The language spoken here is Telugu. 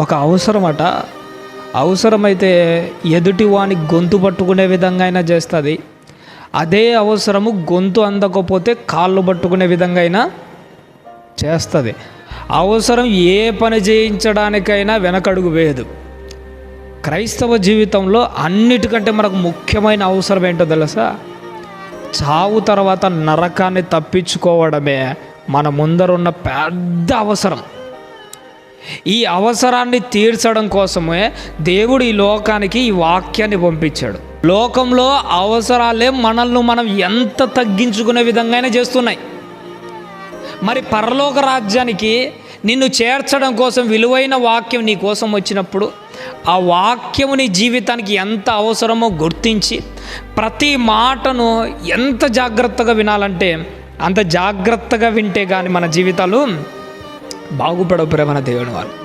ఒక అవసరమట. అవసరమైతే ఎదుటివాని గొంతు పట్టుకునే విధంగా అయినా చేస్తుంది. అదే అవసరము గొంతు అందకపోతే కాళ్ళు పట్టుకునే విధంగా అయినా చేస్తుంది. అవసరం ఏ పని చేయించడానికైనా వెనకడుగు వేయదు. క్రైస్తవ జీవితంలో అన్నిటికంటే మనకు ముఖ్యమైన అవసరం ఏంటో తెలుసా? చావు తర్వాత నరకాన్ని తప్పించుకోవడమే మన ముందరున్న పెద్ద అవసరం. ఈ అవసరాన్ని తీర్చడం కోసమే దేవుడు ఈ లోకానికి ఈ వాక్యాన్ని పంపించాడు. లోకంలో అవసరాలే మనల్ని మనం ఎంత తగ్గించుకునే విధంగానే చేస్తున్నాయి. మరి పరలోక రాజ్యానికి నిన్ను చేర్చడం కోసం విలువైన వాక్యం నీ కోసం వచ్చినప్పుడు ఆ వాక్యము నీ జీవితానికి ఎంత అవసరమో గుర్తించి ప్రతి మాటను ఎంత జాగ్రత్తగా వినాలంటే అంత జాగ్రత్తగా వింటే కానీ మన జీవితాలు బాగుపడవు ప్రేమన దేవుని వాళ్ళు